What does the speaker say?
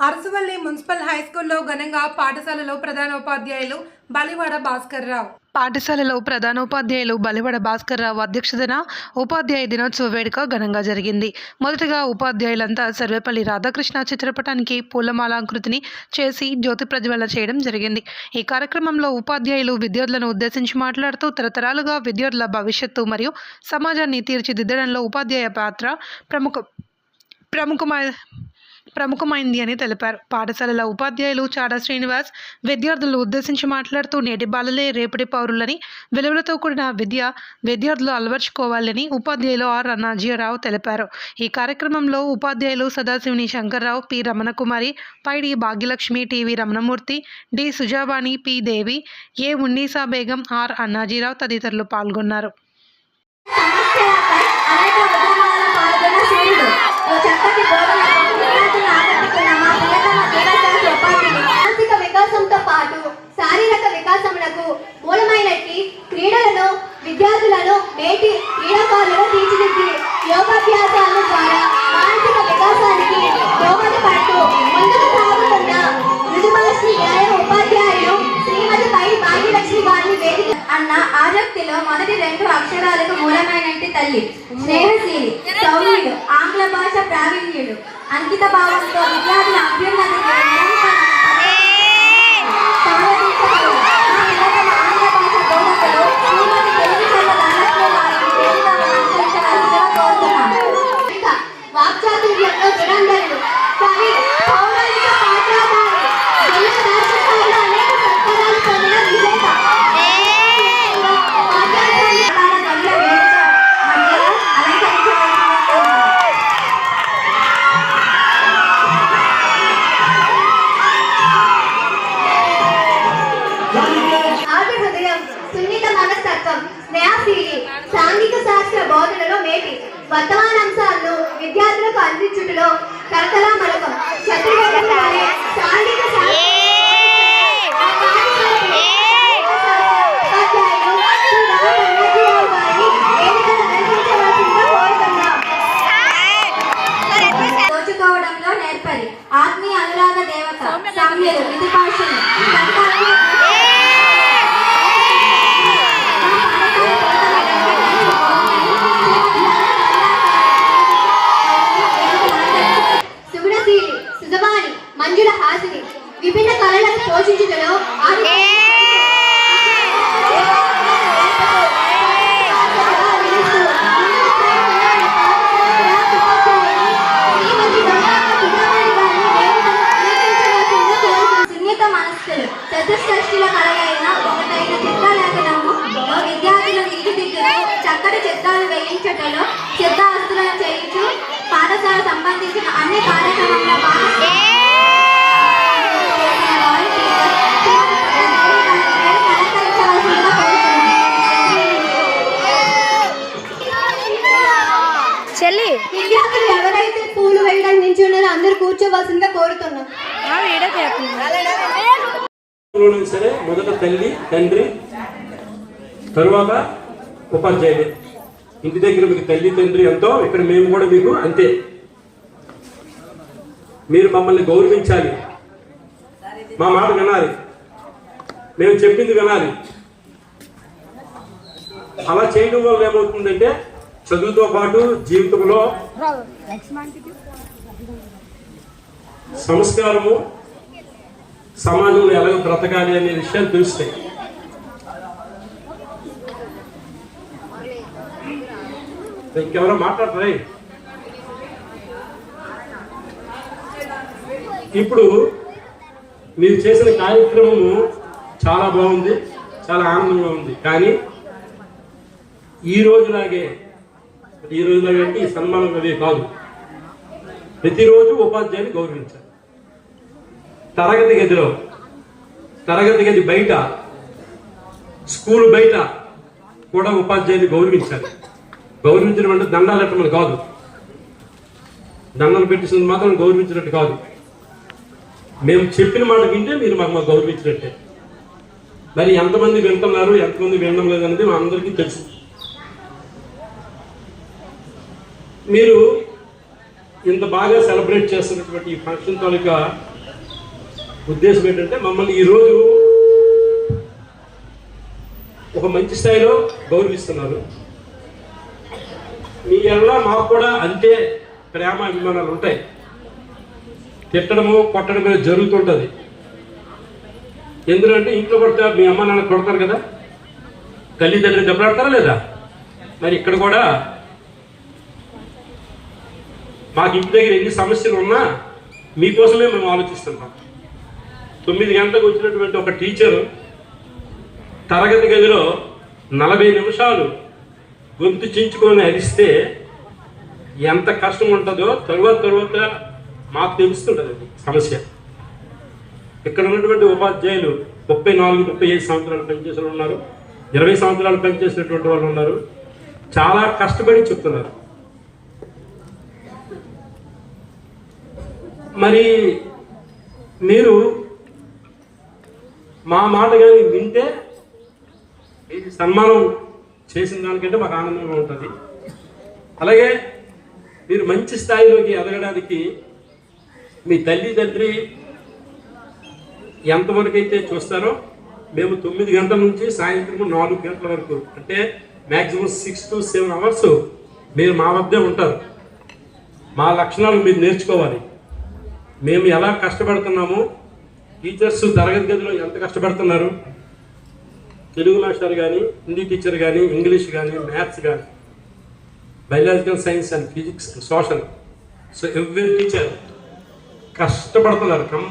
Arasavalli municipal high స్కూల్లో ఘనంగా పాఠశాలలో ప్రధానోపాధ్యాయులు బలివాడ భాస్కర్ రావు. పాఠశాలలో ప్రధానోపాధ్యాయులు బలివడ భాస్కర్ రావు అధ్యక్షతన ఉపాధ్యాయ దినోత్సవ వేడుక ఘనంగా జరిగింది. మొదటగా ఉపాధ్యాయులంతా సర్వేపల్లి రాధాకృష్ణ చిత్రపటానికి పూలమాలాకృతిని చేసి జ్యోతి ప్రజ్వలన చేయడం జరిగింది. ఈ కార్యక్రమంలో ఉపాధ్యాయులు విద్యార్థులను ఉద్దేశించి మాట్లాడుతూ తరతరాలుగా విద్యార్థుల భవిష్యత్తు మరియు సమాజాన్ని తీర్చిదిద్దడంలో ఉపాధ్యాయ పాత్ర ప్రముఖ ప్రముఖమై ప్రముఖమైంది అని తెలిపారు. పాఠశాలల ఉపాధ్యాయులు చాడా శ్రీనివాస్ విద్యార్థులను ఉద్దేశించి మాట్లాడుతూ నేటి బాలలే రేపటి పౌరులని విలువలతో కూడిన విద్య విద్యార్థులు అలవర్చుకోవాలని ఉపాధ్యాయులు ఆర్ అన్నాజీరావు తెలిపారు. ఈ కార్యక్రమంలో ఉపాధ్యాయులు Sadasivuni Shankarrao P Ramanakumari Paidi Bhagyalakshmi TV Ramanamurthy D Sujavani P Devi A Unnisa Begum R Annajirao తదితరులు పాల్గొన్నారు. చక్కటి బోధనతో విద్యార్థులను ఆకట్టుకున్న ప్రాజెక్టులో మొదటి రెండు అక్షరాలకు మూలమైనట్టి తల్లి స్నేహశీలి సౌమ్యుడు ఆంగ్ల భాష ప్రావీణ్యుడు. అంకిత భావంతో విద్యార్థుల అభ్యున్నతి మనస్తత్వం స్నేహశీలి సాంఘిక శాస్త్ర బోధనలో మేటి వర్తమాన అంశాలను విద్యార్థులకు అందించుటలో కరతలా మలకం. చతుర్వేదం వలె సాంఘిక శాస్త్ర నేర్పరి ఆత్మీయ అనురాగ దేవత సౌమ్యులు సుధవాణి మంజుల హాసిని విభిన్న కళలను పోషించుటలో మనస్సులు చతుష్షష్టిల ఒకటైన చిత్రలేఖనము చక్కటి చిత్రాలు వేయించటలో చిత్రాస్తులను చేయించు పాఠశాల సంబంధించిన అన్ని కార్యక్రమంలో భాగస్వామ్యం విద్యార్థులు ఎవరైతే పూలు వేయడానికి నిల్చున్నారో అందరూ కూర్చోవలసిందిగా కోరుతున్నాం. సరే మొదట తల్లి తండ్రి తరువాత ఉపాధ్యాయులు. ఇంటి దగ్గర మీకు తల్లి తండ్రి ఎంతో ఇక్కడ మేము కూడా మీకు అంతే. మీరు మమ్మల్ని గౌరవించాలి. మా మాట వినాలి. మేము చెప్పింది వినాలి. అలా చేయడం వల్ల ఏమవుతుందంటే చదువుతో పాటు జీవితంలో సంస్కారము సమాజంలో ఎలాగ బ్రతకాలి అనే విషయాలు తెలుస్తాయి. ఇంకెవరో మాట్లాడరా ఇప్పుడు మీరు చేసిన కార్యక్రమము చాలా బాగుంది చాలా ఆనందంగా ఉంది. కానీ ఈ రోజులాగే ఈ రోజులాగే అంటే ఈ సన్మానం అదే కాదు. ప్రతిరోజు ఉపాధ్యాయుని గౌరవించాలి. తరగతి గదిలో తరగతి గది బయట స్కూల్ బయట కూడా ఉపాధ్యాయుని గౌరవించాలి. గౌరవించడం అంటే దండాలు పెట్టమని కాదు. దండాలు పెట్టించినందుకు మాత్రం గౌరవించినట్టు కాదు. మేము చెప్పిన మాట వింటే మీరు మాకు మాకు గౌరవించినట్టే. మరి ఎంతమంది వింటున్నారు ఎంతమంది వినడం లేదనేది మా అందరికీ తెలుసు. మీరు ఇంత బాగా సెలబ్రేట్ చేస్తున్నటువంటి ఈ ఫంక్షన్ తాలూకా ఉద్దేశం ఏంటంటే మమ్మల్ని ఈరోజు ఒక మంచి స్థాయిలో గౌరవిస్తున్నారు. మీ ఎలా మాకు కూడా అంతే ప్రేమ అభిమానాలు ఉంటాయి. తిట్టడము కొట్టడము జరుగుతుంటుంది. ఎందుకంటే ఇంట్లో కొడతా మీ అమ్మ నాన్న కొడతారు కదా? తల్లిదండ్రులు దెబ్బలాడతారా లేదా? మరి ఇక్కడ కూడా మాకు ఇంటి దగ్గర ఎన్ని సమస్యలు ఉన్నా మీకోసమే మేము ఆలోచిస్తున్నాం తొమ్మిది గంటలకు వచ్చినటువంటి ఒక టీచరు తరగతి గదిలో నలభై నిమిషాలు గొంతు చించుకొని అరిస్తే ఎంత కష్టం ఉంటుందో తరువాత తరువాత మాకు తెలుస్తుంటుంది సమస్య. ఇక్కడ ఉన్నటువంటి ఉపాధ్యాయులు ముప్పై నాలుగు ముప్పై ఐదు సంవత్సరాలు పనిచేసిన వాళ్ళు ఉన్నారు. ఇరవై సంవత్సరాలు పనిచేసినటువంటి వాళ్ళు ఉన్నారు. చాలా కష్టపడి చెప్తున్నారు. మరి మీరు మా మాట కానీ వింటే ఇది సన్మానం చేసిన దానికంటే మాకు ఆనందంగా ఉంటుంది. అలాగే మీరు మంచి స్థాయిలోకి ఎదగడానికి మీ తల్లి తండ్రి ఎంతవరకు అయితే చూస్తారో మేము తొమ్మిది గంటల నుంచి సాయంత్రం నాలుగు గంటల వరకు అంటే maximum six to seven hours మీరు మా వద్దే ఉంటారు. మా లక్షణాలు మీరు నేర్చుకోవాలి. మేము ఎలా కష్టపడుతున్నామో టీచర్స్ తరగతి గదిలో ఎంత కష్టపడుతున్నారు? తెలుగు మాస్టర్ కానీ హిందీ టీచర్ కానీ ఇంగ్లీష్ కానీ మ్యాథ్స్ కానీ biological science and physics social so every teacher కష్టపడుతున్నారు కంప